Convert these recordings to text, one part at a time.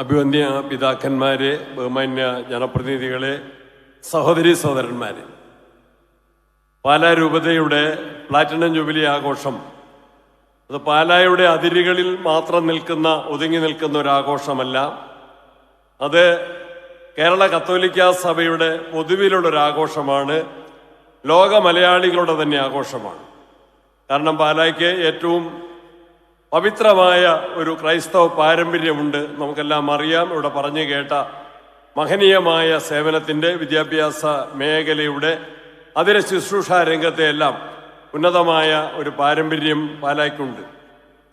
അഭിവന്യ പിതാക്കന്മാരെ ബഹുമാന്യ ജനപ്രതിനിധികളെ സഹോദരി സഹോദരന്മാരെ. പാലാ രൂപതയുടെ പ്ലാറ്റിനം ജൂബിലി ആഘോഷം അത് പാലായുടെ അതിരുകളിൽ മാത്രം നിൽക്കുന്ന ഒതുങ്ങി നിൽക്കുന്ന ഒരു ആഘോഷമല്ല. അത് കേരള കത്തോലിക്ക സഭയുടെ പൊതുവിലുള്ള ഒരു ആഘോഷമാണ്. ലോക മലയാളികളുടെ തന്നെ ആഘോഷമാണ്. കാരണം പാലായ്ക്ക് ഏറ്റവും പവിത്രമായ ഒരു ക്രൈസ്തവ പാരമ്പര്യമുണ്ട് നമുക്കെല്ലാം അറിയാം. ഇവിടെ പറഞ്ഞു കേട്ട മഹനീയമായ സേവനത്തിന്റെ വിദ്യാഭ്യാസ മേഖലയുടെ അതിലെ ശുശ്രൂഷ രംഗത്തെ എല്ലാം ഉന്നതമായ ഒരു പാരമ്പര്യം പാലായ്ക്കുണ്ട്.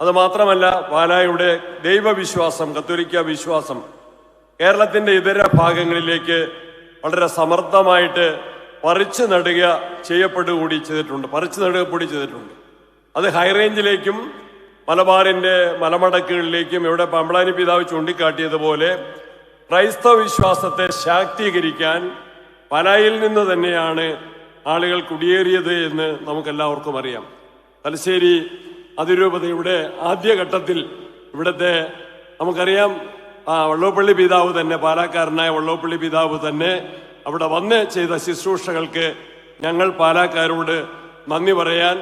അത് മാത്രമല്ല പാലായുടെ ദൈവവിശ്വാസം കത്തോലിക്ക വിശ്വാസം കേരളത്തിന്റെ ഇതര ഭാഗങ്ങളിലേക്ക് വളരെ സമർത്ഥമായിട്ട് പറിച്ചു നടുക ചെയ്യപ്പെടുകൂടി ചെയ്തിട്ടുണ്ട് പറിച്ചു നടുക കൂടി ചെയ്തിട്ടുണ്ട്. അത് ഹൈറേഞ്ചിലേക്കും മലബാറിന്റെ മലമടക്കുകളിലേക്കും ഇവിടെ പമ്പളാനി പിതാവ് ചൂണ്ടിക്കാട്ടിയതുപോലെ ക്രൈസ്തവ വിശ്വാസത്തെ ശാക്തീകരിക്കാൻ പനായിൽ നിന്ന് തന്നെയാണ് ആളുകൾ കുടിയേറിയത് എന്ന് നമുക്കെല്ലാവർക്കും അറിയാം. തലശ്ശേരി അതിരൂപതയുടെ ആദ്യഘട്ടത്തിൽ ഇവിടുത്തെ നമുക്കറിയാം ആ വള്ളോപ്പള്ളി പിതാവ് തന്നെ പാലാക്കാരനായ വള്ളോപ്പള്ളി പിതാവ് തന്നെ അവിടെ വന്ന് ചെയ്ത ശുശ്രൂഷകൾക്ക് ഞങ്ങൾ പാലാക്കാരോട് നന്ദി പറയാൻ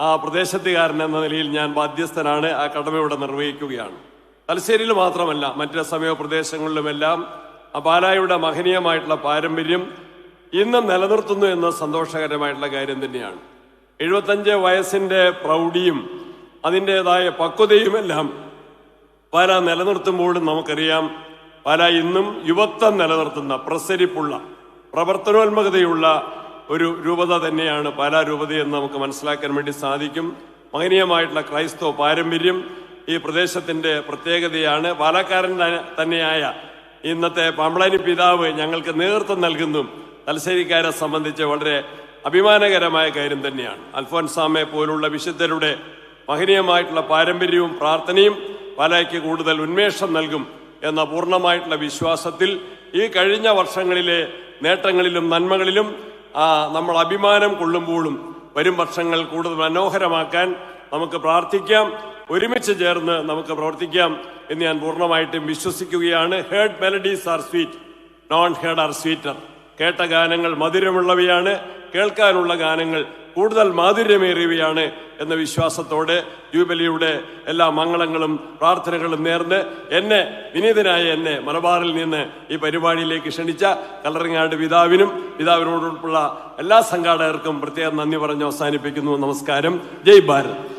ആ പ്രദേശത്തുകാരൻ എന്ന നിലയിൽ ഞാൻ ബാധ്യസ്ഥനാണ്. ആ കടമ ഇവിടെ നിർവഹിക്കുകയാണ്. തലശ്ശേരിയിൽ മാത്രമല്ല മറ്റ് സമീപ പ്രദേശങ്ങളിലുമെല്ലാം ആ പാലായുടെ മഹനീയമായിട്ടുള്ള പാരമ്പര്യം ഇന്നും നിലനിർത്തുന്നു എന്ന സന്തോഷകരമായിട്ടുള്ള കാര്യം തന്നെയാണ്. എഴുപത്തഞ്ച് വയസ്സിന്റെ പ്രൗഢിയും അതിന്റെതായ പക്വതയുമെല്ലാം പാല നിലനിർത്തുമ്പോഴും നമുക്കറിയാം. പാല ഇന്നും യുവത്വം നിലനിർത്തുന്ന പ്രസരിപ്പുള്ള പ്രവർത്തനോന്മുഖതയുള്ള ഒരു രൂപത തന്നെയാണ് പാലാ എന്ന് നമുക്ക് മനസ്സിലാക്കാൻ വേണ്ടി സാധിക്കും. മഹനീയമായിട്ടുള്ള ക്രൈസ്തവ പാരമ്പര്യം ഈ പ്രദേശത്തിന്റെ പ്രത്യേകതയാണ്. പാലക്കാരൻ തന്നെയായ ഇന്നത്തെ പാമ്പളാനി പിതാവ് ഞങ്ങൾക്ക് നേതൃത്വം നൽകുന്നു. തലശ്ശേരിക്കാരെ സംബന്ധിച്ച് വളരെ അഭിമാനകരമായ കാര്യം തന്നെയാണ്. അൽഫോൻസാമെ പോലുള്ള വിശുദ്ധരുടെ മഹനീയമായിട്ടുള്ള പാരമ്പര്യവും പ്രാർത്ഥനയും പാലയ്ക്ക് കൂടുതൽ ഉന്മേഷം നൽകും എന്ന പൂർണമായിട്ടുള്ള വിശ്വാസത്തിൽ ഈ കഴിഞ്ഞ വർഷങ്ങളിലെ നേട്ടങ്ങളിലും നന്മകളിലും ആ, നമ്മൾ അഭിമാനം കൊള്ളുമ്പോഴും വരും വർഷങ്ങൾ കൂടുതൽ മനോഹരമാക്കാൻ നമുക്ക് പ്രാർത്ഥിക്കാം. ഒരുമിച്ച് ചേർന്ന് നമുക്ക് പ്രവർത്തിക്കാം എന്ന് ഞാൻ പൂർണമായിട്ടും വിശ്വസിക്കുകയാണ്. Heard melodies are sweet non heard are sweeter കേട്ട ഗാനങ്ങൾ മധുരമുള്ളവയാണ്. കേൾക്കാനുള്ള ഗാനങ്ങൾ കൂടുതൽ മാധുര്യമേറിയവയാണ് എന്ന വിശ്വാസത്തോടെ ജൂബലിയുടെ എല്ലാ മംഗളങ്ങളും പ്രാർത്ഥനകളും നേർന്ന് എന്നെ വിനീതനായ എന്നെ മലബാറിൽ നിന്ന് ഈ പരിപാടിയിലേക്ക് ക്ഷണിച്ച കല്ലറങ്ങാട് പിതാവിനും പിതാവിനോടുള്ള എല്ലാ സംഘാടകർക്കും പ്രത്യേകം നന്ദി പറഞ്ഞ് അവസാനിപ്പിക്കുന്നു. നമസ്കാരം. ജയ് ഭാരത്.